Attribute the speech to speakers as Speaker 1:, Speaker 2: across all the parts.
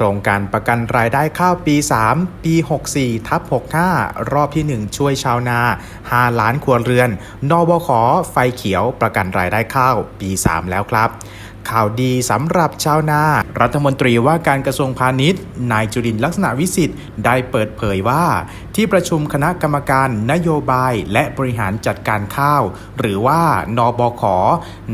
Speaker 1: ครงการประกันรายได้ข้าวปี 3 ปี 64ทับ65 รอบที่ 1 ช่วยชาวนา 5 ล้านครัวเรือน นบขไฟเขียวประกันรายได้ข้าวปี 3 แล้วครับ ข่าวดีสำหรับชาวนา รัฐมนตรีว่าการกระทรวงพาณิชย์ นายจุรินลักษณะวิสิทธิ์ได้เปิดเผยว่า ที่ประชุมคณะกรรมการนโยบายและบริหารจัดการข้าว หรือว่านบข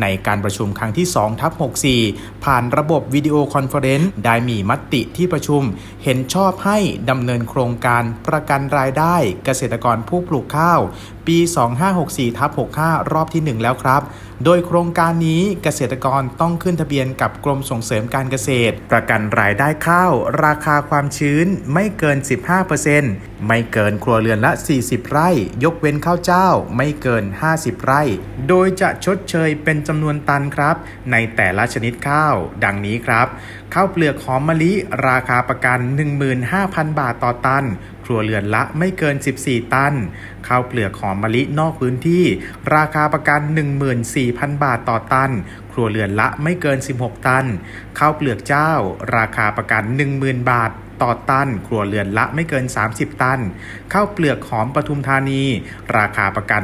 Speaker 1: ในการประชุมครั้งที่2ทับ64 ผ่านระบบวิดีโอคอนเฟอเรนซ์ได้มีมติที่ประชุม เห็นชอบให้ดำเนินโครงการประกันรายได้เกษตรกรผู้ปลูกข้าว ปี 2564ทับ65 รอบที่ 1 แล้วครับ โดยโครงการนี้เกษตรกรต้องขึ้นทะเบียนกับกรมส่งเสริมการเกษตร ประกันรายได้ข้าว ราคาความชื้นไม่เกิน 15%ไม่เกินครัวเรือนละ 40 ไร่ ยกเว้นข้าวเจ้าไม่เกิน 50 ไร่ โดยจะชดเชยเป็นจำนวนตันครับ ในแต่ละชนิดข้าว ดังนี้ครับ ข้าวเปลือกหอมมะลิ ราคาประกัน 15,000 บาทต่อตัน ครัวเรือนละไม่เกิน 14 ตัน ข้าวเปลือกหอมมะลินอกพื้นที่ ราคาประกัน 14,000 บาทต่อตัน ครัวเรือนละไม่เกิน 16 ตัน ข้าวเปลือกเจ้า ราคาประกัน 10,000 บาทต่อตัน ครัวเรือนละไม่เกิน 30 ตัน ข้าวเปลือกหอมปทุมธานี ราคาประกัน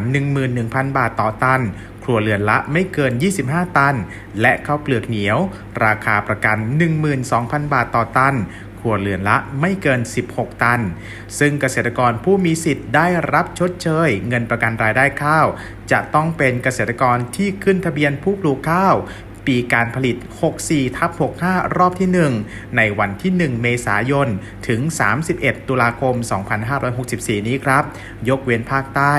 Speaker 1: 11,000 บาทต่อตัน ครัวเรือนละไม่เกิน 25 ตัน และข้าวเปลือกเหนียว ราคาประกัน 12,000 บาทต่อตันครัวเรือนละไม่เกิน 16 ตัน ซึ่งเกษตรกรผู้มีสิทธิ์ได้รับชดเชย เงินประกันรายได้ข้าว จะต้องเป็นเกษตรกรที่ขึ้นทะเบียนผู้ปลูกข้าว ปีการผลิต 64ทับ65 รอบที่ 1 ในวันที่ 1 เมษายน ถึง 31 ตุลาคม 2564 นี้ครับ ยกเว้นภาคใต้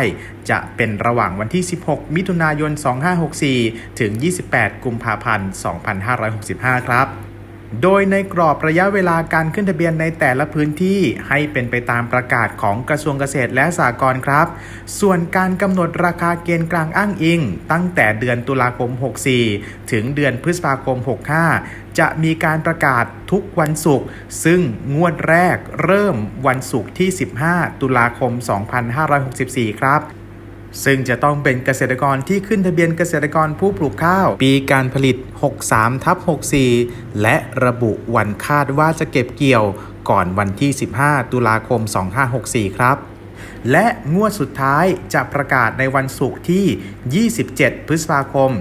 Speaker 1: จะเป็นระหว่างวันที่ 16 มิถุนายน 2564 ถึง 28 กุมภาพันธ์ 2565 ครับ โดยในกรอบระยะเวลาการขึ้นทะเบียนในแต่ละพื้นที่ให้เป็นไปตามประกาศของกระทรวงเกษตรและสหกรณ์ครับ ส่วนการกำหนดราคาเกณฑ์กลางอ้างอิง ตั้งแต่เดือนตุลาคม 64 ถึงเดือนพฤษภาคม 65 จะมีการประกาศทุกวันศุกร์ซึ่งงวดแรกเริ่มวันศุกร์ที่ 15 ตุลาคม 2564 ครับ ซึ่งจะต้องเป็นเกษตรกรที่ขึ้นทะเบียนเกษตรกรผู้ปลูกข้าว ปีการผลิต 63ทับ64 และระบุวันคาดว่าจะเก็บเกี่ยวก่อนวันที่ 15 ตุลาคม 2564 ครับ และงวดสุดท้ายจะประกาศในวันศุกร์ที่ 27 พฤษภาคม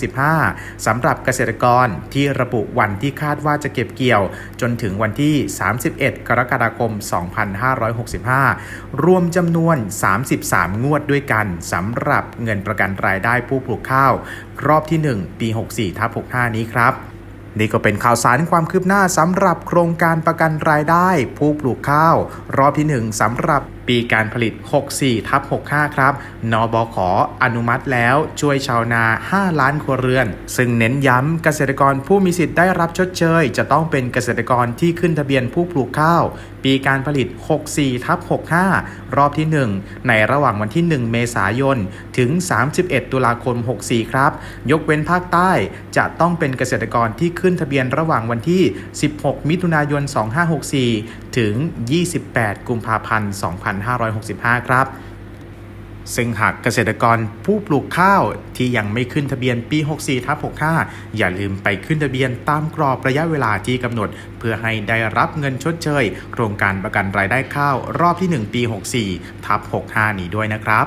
Speaker 1: 2565 สำหรับเกษตรกรที่ระบุวันที่คาดว่าจะเก็บเกี่ยว จนถึงวันที่ 31 กรกฎาคม 2565 รวมจำนวน 33 งวดด้วยกันสำหรับเงินประกันรายได้ผู้ปลูกข้าว รอบที่ 1 ปี 64ทับ65 นี้ครับ นี่ก็เป็นข่าวสารความคืบหน้าสำหรับโครงการประกันรายได้ ผู้ปลูกข้าว รอบที่ 1สำหรับ ปีการผลิต 64ทับ65 ครับ นบขอนุมัติแล้วช่วยชาวนา 5 ล้านครัวเรือน ซึ่งเน้นย้ำเกษตรกรผู้มีสิทธิ์ได้รับชดเชย จะต้องเป็นเกษตรกรที่ขึ้นทะเบียนผู้ปลูกข้าว ปีการผลิต 64ทับ65 รอบที่ 1 ในระหว่างวันที่ 1 เมษายน ถึง 31 ตุลาคม 64 ครับ ยกเว้นภาคใต้จะต้องเป็นเกษตรกรที่ขึ้นทะเบียนระหว่างวันที่ 16 มิถุนายน 2564 ถึง 28 กุมภาพันธ์ 2565 ครับ ซึ่งหากเกษตรกรผู้ปลูกข้าวที่ยังไม่ขึ้นทะเบียนปี 64ทับ65 อย่าลืมไปขึ้นทะเบียนตามกรอบระยะเวลาที่กำหนด เพื่อให้ได้รับเงินชดเชย โครงการประกันรายได้ข้าวรอบที่ 1 ปี 64ทับ65 นี้ด้วยนะครับ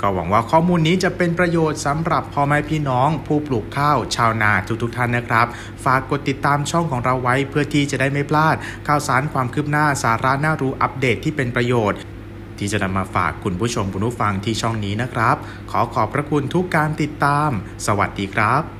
Speaker 1: ก็หวังว่าข้อมูลนี้จะเป็นประโยชน์สำหรับพ่อแม่พี่น้อง ผู้ปลูกข้าวชาวนาทุกๆท่านนะครับ ฝากกดติดตามช่องของเราไว้เพื่อที่จะได้ไม่พลาด ข่าวสารความคืบหน้าสาระน่ารู้อัปเดตที่เป็นประโยชน์ ที่จะนำมาฝากคุณผู้ชมคุณผู้ฟังที่ช่องนี้นะครับ ขอขอบพระคุณทุกการติดตาม สวัสดีครับ